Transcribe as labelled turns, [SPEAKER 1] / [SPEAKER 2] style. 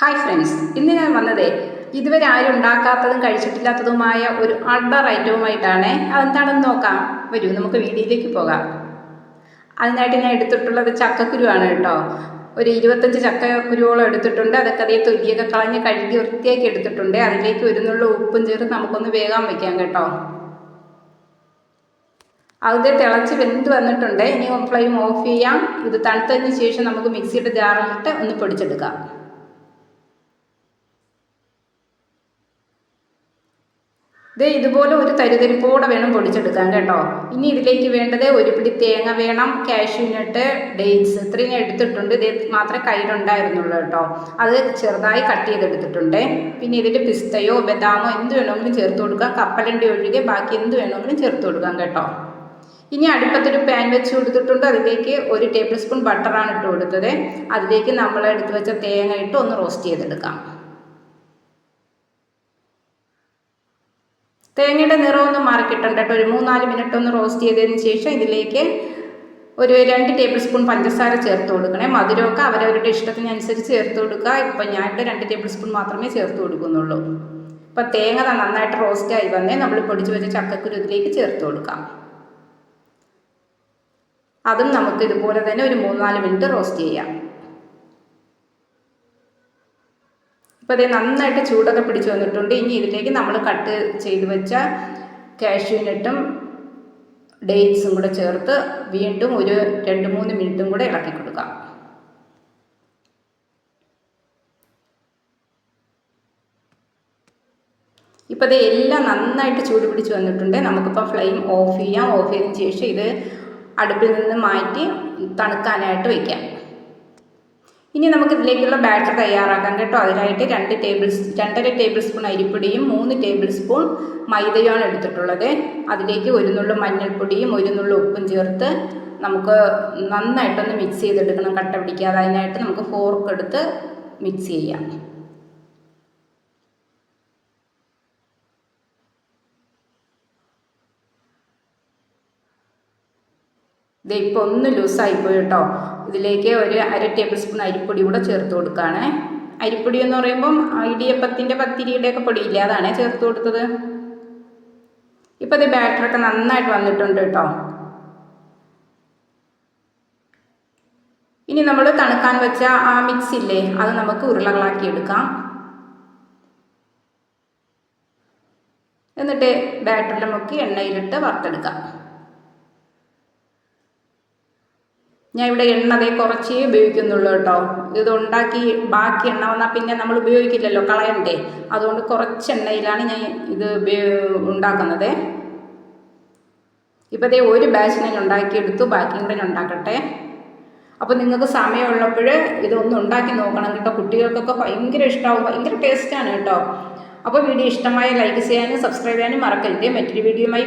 [SPEAKER 1] Hi friends ഇന്ന് ഞാൻ വന്നതേ ഇതുവരെ ആരും ഉണ്ടാക്കാത്തതും കഴിച്ചിട്ടില്ലാത്തതുമായ ഒരു അഡർ ഐറ്റവുമായിട്ടാണ്. അതെന്താണെന്ന് നോക്കാം. വരൂ നമുക്ക് വീഡിയോയിലേക്ക് പോകാം. അതിനായിട്ട് ഞാൻ എടുത്തിട്ടുള്ളത് ചക്കക്കുരുവാണ് കേട്ടോ. ഒരു ഇരുപത്തഞ്ച് ചക്കക്കുരുവോളം എടുത്തിട്ടുണ്ട്. അതൊക്കെ അതേ തൊലിയൊക്കെ കളഞ്ഞ് കഴുകി വൃത്തിയാക്കി എടുത്തിട്ടുണ്ട്. അതിലേക്ക് ഒരുന്നുള്ള ഉപ്പും ചേർത്ത് നമുക്കൊന്ന് വേഗം വയ്ക്കാം കേട്ടോ. അത് തിളച്ച് വെന്ത് വന്നിട്ടുണ്ട്. ഇനി ഫ്ലെയിം ഓഫ് ചെയ്യാം. ഇത് തണുത്തതിന് ശേഷം നമുക്ക് മിക്സിയുടെ ജാറിലിട്ട് ഒന്ന് പൊടിച്ചെടുക്കാം. ഇത് ഇതുപോലെ ഒരു തരിതരിപ്പോടെ വേണം പൊടിച്ചെടുക്കാൻ കേട്ടോ. ഇനി ഇതിലേക്ക് വേണ്ടത് ഒരു പിടി തേങ്ങ വേണം കാഷ്യൂനട്ട് ഡേറ്റ്സ് ഇത്രയും എടുത്തിട്ടുണ്ട്. ഇത് മാത്രമേ കയ്യിലുണ്ടായിരുന്നുള്ളൂ കേട്ടോ. അത് ചെറുതായി കട്ട് ചെയ്തെടുത്തിട്ടുണ്ട്. പിന്നെ ഇതിൽ പിസ്തയോ ബദാമോ എന്ത് വേണമെങ്കിലും ചേർത്ത് കൊടുക്കാം. കപ്പലണ്ടി ഒഴികെ ബാക്കി എന്ത് വേണമെങ്കിലും ചേർത്ത് കൊടുക്കാം കേട്ടോ. ഇനി അടുപ്പത്തൊരു പാൻ വെച്ച് കൊടുത്തിട്ടുണ്ട്. അതിലേക്ക് ഒരു ടേബിൾ സ്പൂൺ ബട്ടറാണ് ഇട്ട് കൊടുത്തത്. അതിലേക്ക് നമ്മൾ എടുത്തു വെച്ച തേങ്ങ ഇട്ട് ഒന്ന് റോസ്റ്റ് ചെയ്തെടുക്കാം. തേങ്ങയുടെ നിറമൊന്ന് മാറിക്കിട്ടുണ്ട് കേട്ടോ. ഒരു മൂന്നാൽ മിനിറ്റ് ഒന്ന് റോസ്റ്റ് ചെയ്തതിന് ശേഷം ഇതിലേക്ക് ഒരു രണ്ട് ടേബിൾ സ്പൂൺ പഞ്ചസാര ചേർത്ത് കൊടുക്കണേ. മധുരമൊക്കെ അവരവരുടെ ഇഷ്ടത്തിനനുസരിച്ച് ചേർത്ത് കൊടുക്കുക. ഇപ്പം ഞാനിട്ട് രണ്ട് ടേബിൾ സ്പൂൺ മാത്രമേ ചേർത്ത് കൊടുക്കുന്നുള്ളൂ. ഇപ്പം തേങ്ങ നന്നായിട്ട് റോസ്റ്റ് ആയി വന്നേ. നമ്മൾ പൊടിച്ച് വെച്ച ചക്കക്കുരു ഇതിലേക്ക് ചേർത്ത് കൊടുക്കാം. അതും നമുക്ക് ഇതുപോലെ തന്നെ ഒരു മൂന്നാൽ മിനിറ്റ് റോസ്റ്റ് ചെയ്യാം. ഇപ്പോൾ അതേ നന്നായിട്ട് ചൂടൊക്കെ പിടിച്ചു വന്നിട്ടുണ്ട്. ഇനി ഇതിലേക്ക് നമ്മൾ കട്ട് ചെയ്ത് വെച്ച കാഷ്യൂനട്ടും ഡേറ്റ്സും കൂടെ ചേർത്ത് വീണ്ടും ഒരു രണ്ട് മൂന്ന് മിനിറ്റും കൂടെ ഇളക്കി കൊടുക്കാം. ഇപ്പോൾ ഇത് എല്ലാം നന്നായിട്ട് ചൂട് പിടിച്ച് വന്നിട്ടുണ്ട്. നമുക്കിപ്പോൾ ഫ്ലെയിം ഓഫ് ചെയ്യാം. ഓഫ് ചെയ്തതിന് ശേഷം ഇത് അടുപ്പിൽ നിന്ന് മാറ്റി തണുക്കാനായിട്ട് വയ്ക്കാം ഇനി നമുക്ക് ഇതിലേക്കുള്ള ബാറ്റർ തയ്യാറാക്കാം കേട്ടോ. അതിനായിട്ട് രണ്ട് ടേബിൾ രണ്ടര ടേബിൾ സ്പൂൺ അരിപ്പൊടിയും മൂന്ന് ടേബിൾ സ്പൂൺ മൈദയാണ് എടുത്തിട്ടുള്ളത്. അതിലേക്ക് ഒരു നുള്ളു മഞ്ഞൾപ്പൊടിയും ഒരു നുള്ളു ഉപ്പും ചേർത്ത് നമുക്ക് നന്നായിട്ടൊന്ന് മിക്സ് ചെയ്തെടുക്കണം. കട്ട പിടിക്കാതെ അതിനായിട്ട് നമുക്ക് ഫോർക്ക് എടുത്ത് മിക്സ് ചെയ്യാം. ഇത് ഇപ്പോൾ ഒന്ന് ലൂസായിപ്പോയി കേട്ടോ. ഇതിലേക്ക് ഒരു അര ടേബിൾ സ്പൂൺ അരിപ്പൊടി കൂടെ ചേർത്ത് കൊടുക്കുകയാണ് അരിപ്പൊടി എന്ന് പറയുമ്പം ഇടിയപ്പത്തിന്റെ പത്തിരിയുടെയൊക്കെ പൊടി അതാണ് ചേർത്ത് കൊടുത്തത്. ഇപ്പോൾ ഇത് ബാറ്ററൊക്കെ നന്നായിട്ട് വന്നിട്ടുണ്ട് കേട്ടോ. ഇനി നമ്മൾ തണുക്കാൻ വെച്ച ആ മിക്സ് ഇല്ലേ അത് നമുക്ക് ഉരുളകളാക്കി എടുക്കാം. എന്നിട്ട് ബാറ്ററിൽ മുക്കി എണ്ണയിലിട്ട് വറുത്തെടുക്കാം. ഞാൻ ഇവിടെ എണ്ണ അതേ കുറച്ചേ ഉപയോഗിക്കുന്നുള്ളൂ കേട്ടോ. ഇത് ഉണ്ടാക്കി ബാക്കി എണ്ണ വന്നാൽ പിന്നെ നമ്മൾ ഉപയോഗിക്കില്ലല്ലോ കളയണ്ടേ. അതുകൊണ്ട് കുറച്ച് എണ്ണയിലാണ് ഞാൻ ഇത് ഉണ്ടാക്കുന്നത്. ഇപ്പോൾ ദേ ഒരു ബാച്ചിനെ ഉണ്ടാക്കിയെടുത്തു. ബാക്കി കൂടെ ഉണ്ടാക്കട്ടെ. അപ്പോൾ നിങ്ങൾക്ക് സമയമുള്ളപ്പോൾ ഇതൊന്ന് ഉണ്ടാക്കി നോക്കണം കേട്ടോ. കുട്ടികൾക്കൊക്കെ ഭയങ്കര ഇഷ്ടമാവും ഭയങ്കര ടേസ്റ്റാണ് കേട്ടോ. അപ്പോൾ വീഡിയോ ഇഷ്ടമായ ലൈക്ക് ചെയ്യാനും സബ്സ്ക്രൈബ് ചെയ്യാനും മറക്കരുത്. മറ്റൊരു വീഡിയോയുമായി